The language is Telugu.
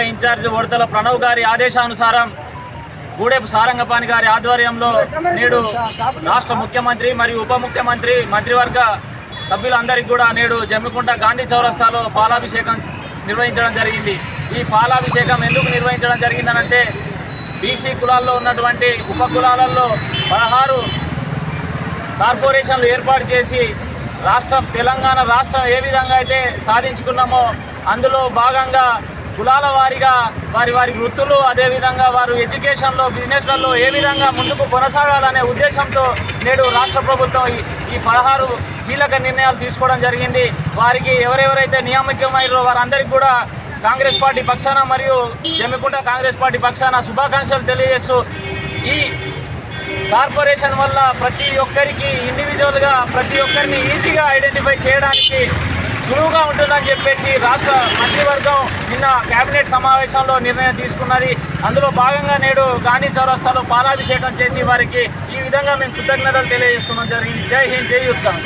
ఇన్ఛార్జ్ ఉడతల ప్రణవ్ గారి ఆదేశానుసారం గూడెపు సారంగపాణి గారి ఆధ్వర్యంలో నేడు రాష్ట్ర ముఖ్యమంత్రి మరియు ఉప ముఖ్యమంత్రి మంత్రివర్గ సభ్యులందరికీ కూడా నేడు జమ్మికుంట గాంధీ చౌరస్తాలో పాలాభిషేకం నిర్వహించడం జరిగింది. ఈ పాలాభిషేకం ఎందుకు నిర్వహించడం జరిగిందనంటే బీసీ కులాల్లో ఉన్నటువంటి ఉప కులాలలో పదహారు కార్పొరేషన్లు ఏర్పాటు చేసి రాష్ట్రం తెలంగాణ రాష్ట్రం ఏ విధంగా అయితే సాధించుకున్నామో అందులో భాగంగా కులాల వారిగా వారి వారి వృత్తులు అదేవిధంగా వారు ఎడ్యుకేషన్లో బిజినెస్లలో ఏ విధంగా ముందుకు కొనసాగాలనే ఉద్దేశంతో నేడు రాష్ట్ర ప్రభుత్వం ఈ- ఈ పదహారు కీలక నిర్ణయాలు తీసుకోవడం జరిగింది. వారికి ఎవరెవరైతే నియామకమైనారో వారందరికీ కూడా కాంగ్రెస్ పార్టీ పక్షాన మరియు జమ్మికుంట కాంగ్రెస్ పార్టీ పక్షాన శుభాకాంక్షలు తెలియజేస్తూ ఈ కార్పొరేషన్ వల్ల ప్రతి ఒక్కరికి ఇండివిజువల్గా ప్రతి ఒక్కరిని ఈజీగా ఐడెంటిఫై చేయడానికి సులువుగా ఉంటుందని చెప్పేసి రాష్ట్ర మంత్రివర్గం నిన్న కేబినెట్ సమావేశంలో నిర్ణయం తీసుకున్నది. అందులో భాగంగా నేడు గాంధీ చౌరస్తాలో పాలాభిషేకం చేసి వారికి ఈ విధంగా మేము కృతజ్ఞతలు తెలియజేసుకోవడం జరిగింది జై హింద్ జై యుద్ధం.